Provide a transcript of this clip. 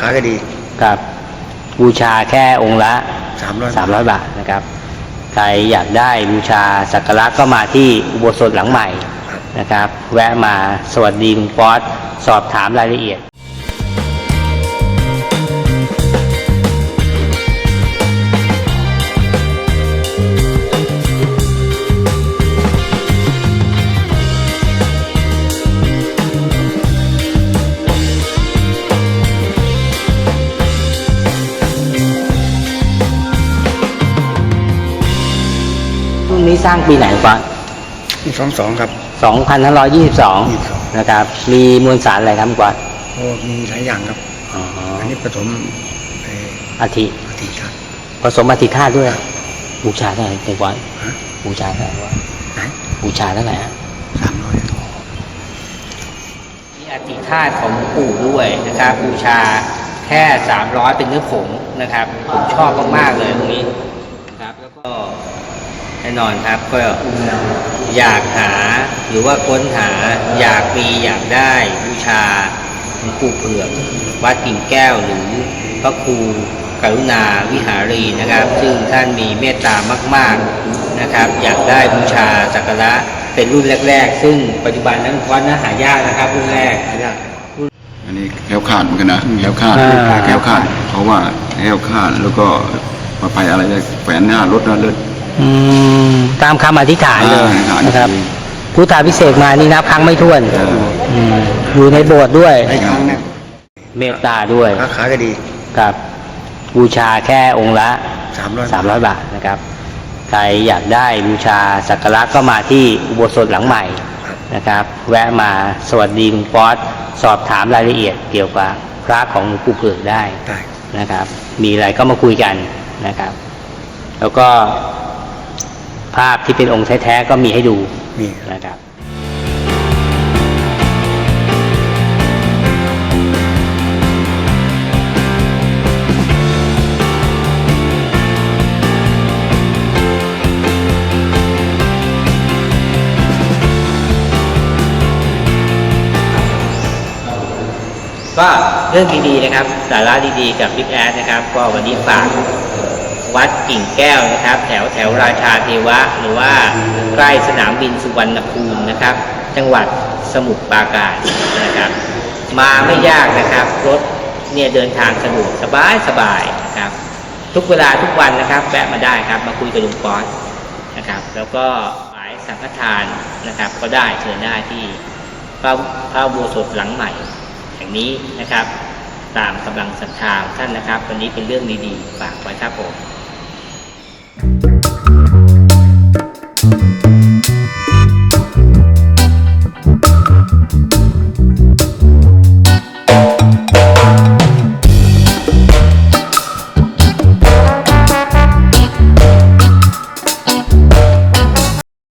ขายก็ดีกับบูชาแค่องค์ละสามร้อย300บาทนะครับใครอยากได้บูชาสักการะก็มาที่อุโบสถหลังใหม่นะครับ แวะมาสวัสดีลุงป๊อตสอบถามรายละเอียด นนี้สร้างปีไหนก่อนสองสองครับ2522นะครับ มีมวลสารอะไรครับก่อนโอ้มีหลายอย่างครับอ๋ออันนี้ผสมเอ่ออาทิปฏิชาติผสมอาทิธาตุด้วยบูชาเท่าไหร่เต็มก่อนฮะบูชาเท่าไหร่วะไหนบูชาเท่าไหร่ฮะสามร้อยมีอาทิธาตุของหลวงปู่ด้วยนะครับบูชาแค่300เป็นเนื้อผงนะครับผมชอบมากๆเลยตรงนี้นะครับ แล้วก็ แน่นอนครับก็อยากหาหรือว่าค้นหาอยากมีอยากได้บูชาหลวงปู่เผือกวัดกิ่งแก้วหรือพระครูกรุณาวิหารีนะครับ ซึ่งท่านมีเมตตามาก ๆนะครับ อยากได้บูชาสักการะเป็นรุ่นแรก ๆ ซึ่งปัจจุบันนั้นวัดน่าหายากนะครับ รุ่นแรกอันนี้แคล้วคลาดเหมือนกันนะแคล้วคลาดอ่าแคล้วคลาด เพราะว่าแคล้วคลาดแล้วก็มาไปอะไรได้แฝนหน้ารถนะเลิศอืม ตามคำอธิษฐานเลยอ่าอธิษฐานนะครับ พุทธาพิเศษกมานี่นับครั้งไม่ถ้วนเอออืมอยู่ในโบสถ์ด้วยในครั้งเนี่ยเมตตาด้วยค้าขายก็ดีกับบูชาแค่องค์ละสามร้อย300บาทนะครับ ใครอยากได้บูชาสักการะก็มาที่อุโบสถหลังใหม่นะครับ แวะมาสวัสดีลุงป๊อตสอบถามรายละเอียดเกี่ยวกับพระของหลวงปู่เผือกได้ได้นะครับ มีอะไรก็มาคุยกันนะครับ แล้วก็ ภาพที่เป็นองค์แท้ๆก็มีให้ดูมีนะครับก็เรื่องดีๆนะครับ สาระดีๆกับบิ๊กแอดนะครับ ก็วันนี้ฝาก วัดกิ่งแก้วนะครับ แถวแถวราชาเทวะ หรือว่าใกล้สนามบินสุวรรณภูมินะครับ จังหวัดสมุทรปราการนะครับ มาไม่ยากนะครับ รถเนี่ยเดินทางสะดวกสบายสบายนะครับ ทุกเวลาทุกวันนะครับแวะมาได้ครับ มาคุยกับลุงป๊อตนะครับ แล้วก็หมายสังฆทานนะครับ ก็ได้เชิญได้ที่พระพระอุโบสถหลังใหม่แห่งนี้นะครับตามกำลังศรัทธาท่านนะครับ วันนี้เป็นเรื่องดีๆ ฝากไว้ครับผม Thank you.